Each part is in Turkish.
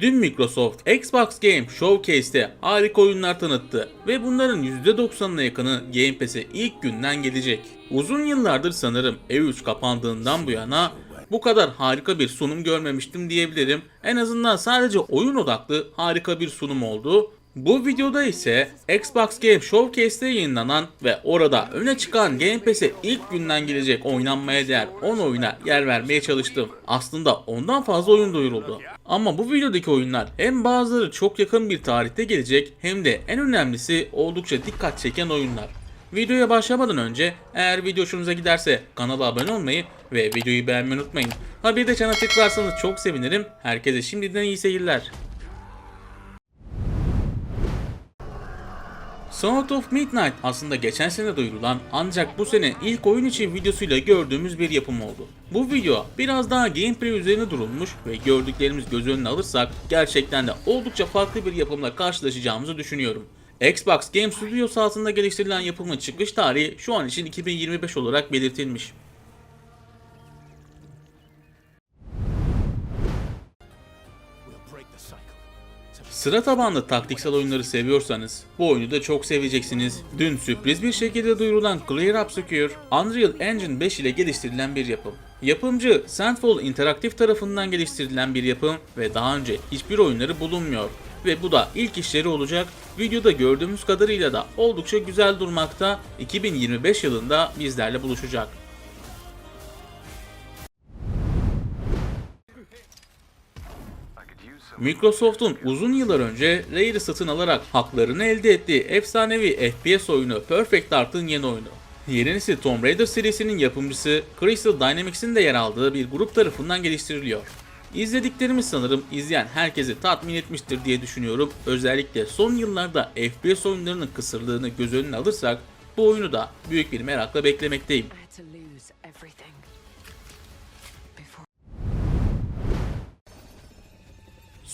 Dün Microsoft Xbox Game Showcase'te harika oyunlar tanıttı ve bunların %90'ına yakını Game Pass'e ilk günden gelecek. Uzun yıllardır sanırım E3 kapandığından bu yana bu kadar harika bir sunum görmemiştim diyebilirim. En azından sadece oyun odaklı harika bir sunum oldu. Bu videoda ise Xbox Game Showcase'te yayınlanan ve orada öne çıkan Game Pass'e ilk günden gelecek oynanmaya değer 10 oyuna yer vermeye çalıştım. Aslında ondan fazla oyun duyuruldu. Ama bu videodaki oyunlar hem bazıları çok yakın bir tarihte gelecek hem de en önemlisi oldukça dikkat çeken oyunlar. Videoya başlamadan önce eğer video hoşunuza giderse kanala abone olmayı ve videoyu beğenmeyi unutmayın. Ha bir de çana tıklarsanız çok sevinirim. Herkese şimdiden iyi seyirler. Sound of Midnight aslında geçen sene duyurulan ancak bu sene ilk oyun için videosuyla gördüğümüz bir yapım oldu. Bu video biraz daha gameplay üzerine durulmuş ve gördüklerimiz göz önüne alırsak gerçekten de oldukça farklı bir yapımla karşılaşacağımızı düşünüyorum. Xbox Game Studios altında geliştirilen yapımın çıkış tarihi şu an için 2025 olarak belirtilmiş. Sıra tabanlı taktiksel oyunları seviyorsanız bu oyunu da çok seveceksiniz. Dün sürpriz bir şekilde duyurulan Clear Obscure, Unreal Engine 5 ile geliştirilen bir yapım. Yapımcı Sandfall Interactive tarafından geliştirilen bir yapım ve daha önce hiçbir oyunları bulunmuyor. Ve bu da ilk işleri olacak. Videoda gördüğümüz kadarıyla da oldukça güzel durmakta. 2025 yılında bizlerle buluşacak. Microsoft'un uzun yıllar önce Rare'i satın alarak haklarını elde ettiği efsanevi FPS oyunu Perfect Dark'ın yeni oyunu. Yeni nesil Tomb Raider serisinin yapımcısı Crystal Dynamics'in de yer aldığı bir grup tarafından geliştiriliyor. İzlediklerimiz sanırım izleyen herkesi tatmin etmiştir diye düşünüyorum. Özellikle son yıllarda FPS oyunlarının kısırlığını göz önüne alırsak bu oyunu da büyük bir merakla beklemekteyim.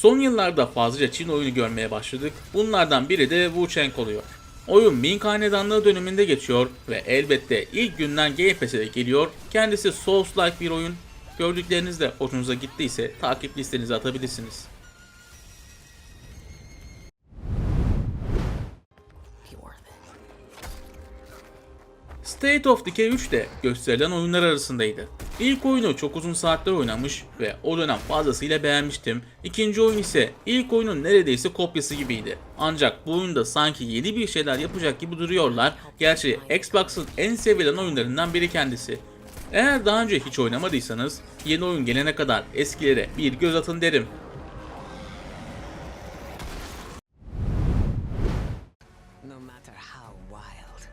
Son yıllarda fazlaca Çin oyunu görmeye başladık. Bunlardan biri de Wu Cheng oluyor. Oyun Ming Hanedanlığı döneminde geçiyor ve elbette ilk günden Game Pass'e geliyor. Kendisi Souls-like bir oyun. Gördükleriniz de hoşunuza gittiyse takip listenize atabilirsiniz. State of Decay 3 de gösterilen oyunlar arasındaydı. İlk oyunu çok uzun saatler oynamış ve o dönem fazlasıyla beğenmiştim. İkinci oyun ise ilk oyunun neredeyse kopyası gibiydi. Ancak bu oyunda sanki yeni bir şeyler yapacak gibi duruyorlar. Gerçi Xbox'ın en sevilen oyunlarından biri kendisi. Eğer daha önce hiç oynamadıysanız yeni oyun gelene kadar eskilere bir göz atın derim. no matter how wild.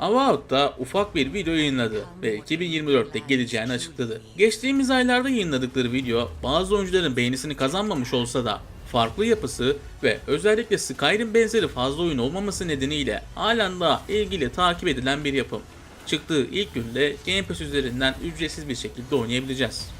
Avowed da ufak bir video yayınladı ve 2024'te geleceğini açıkladı. Geçtiğimiz aylarda yayınladıkları video bazı oyuncuların beğenisini kazanmamış olsa da farklı yapısı ve özellikle Skyrim benzeri fazla oyun olmaması nedeniyle halen daha ilgili takip edilen bir yapım. Çıktığı ilk günde Game Pass üzerinden ücretsiz bir şekilde oynayabileceğiz.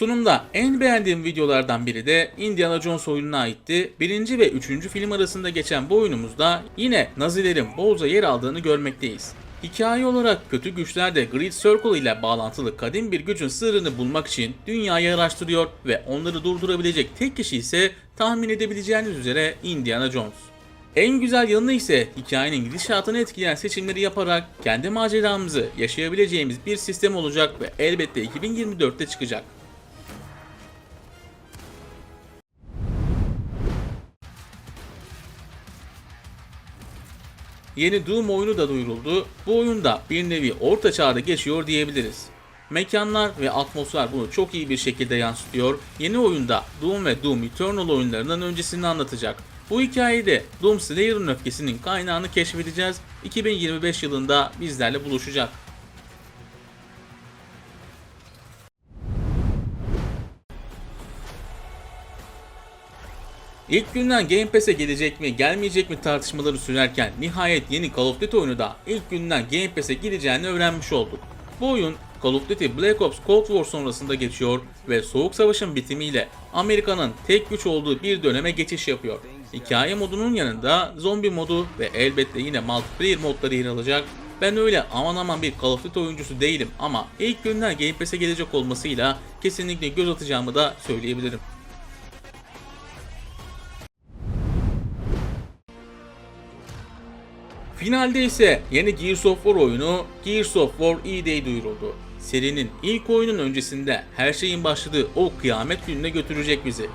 Sunumda en beğendiğim videolardan biri de Indiana Jones oyununa aitti. Birinci ve üçüncü film arasında geçen bu oyunumuzda yine Nazilerin bolca yer aldığını görmekteyiz. Hikaye olarak kötü güçler de Great Circle ile bağlantılı kadim bir gücün sırrını bulmak için dünyayı araştırıyor ve onları durdurabilecek tek kişi ise tahmin edebileceğiniz üzere Indiana Jones. En güzel yanı ise hikayenin gidişatını etkileyen seçimleri yaparak kendi maceramızı yaşayabileceğimiz bir sistem olacak ve elbette 2024'te çıkacak. Yeni Doom oyunu da duyuruldu. Bu oyunda bir nevi orta çağda geçiyor diyebiliriz. Mekanlar ve atmosfer bunu çok iyi bir şekilde yansıtıyor. Yeni oyunda Doom ve Doom Eternal oyunlarının öncesini anlatacak. Bu hikayede Doom Slayer'ın öfkesinin kaynağını keşfedeceğiz. 2025 yılında bizlerle buluşacak. İlk günden Game Pass'e gelecek mi gelmeyecek mi tartışmaları sürerken nihayet yeni Call of Duty oyunu da ilk günden Game Pass'e gireceğini öğrenmiş olduk. Bu oyun Call of Duty Black Ops Cold War sonrasında geçiyor ve Soğuk Savaş'ın bitimiyle Amerika'nın tek güç olduğu bir döneme geçiş yapıyor. Hikaye modunun yanında zombi modu ve elbette yine multiplayer modları yer alacak. Ben öyle aman aman bir Call of Duty oyuncusu değilim ama ilk günler Game Pass'e gelecek olmasıyla kesinlikle göz atacağımı da söyleyebilirim. Finalde ise yeni Gears of War oyunu Gears of War E-Day duyuruldu. Serinin ilk oyunun öncesinde her şeyin başladığı o kıyamet gününe götürecek bizi.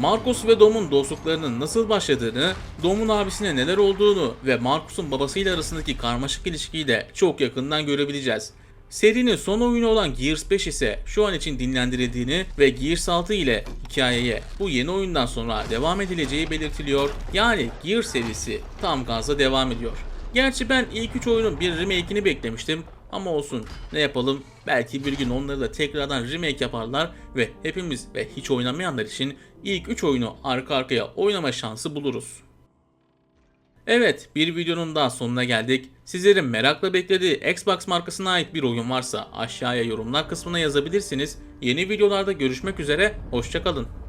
Marcus ve Dom'un dostluklarının nasıl başladığını, Dom'un abisine neler olduğunu ve Marcus'un babasıyla arasındaki karmaşık ilişkiyi de çok yakından görebileceğiz. Serinin son oyunu olan Gears 5 ise şu an için dinlendirildiğini ve Gears 6 ile hikayeye bu yeni oyundan sonra devam edileceği belirtiliyor. Yani Gears serisi tam gazla devam ediyor. Gerçi ben ilk 3 oyunun bir remake'ini beklemiştim ama olsun ne yapalım belki bir gün onları da tekrardan remake yaparlar ve hepimiz ve hiç oynamayanlar için ilk 3 oyunu arka arkaya oynama şansı buluruz. Evet, bir videonun daha sonuna geldik. Sizlerin merakla beklediği Xbox markasına ait bir oyun varsa aşağıya yorumlar kısmına yazabilirsiniz. Yeni videolarda görüşmek üzere, hoşçakalın.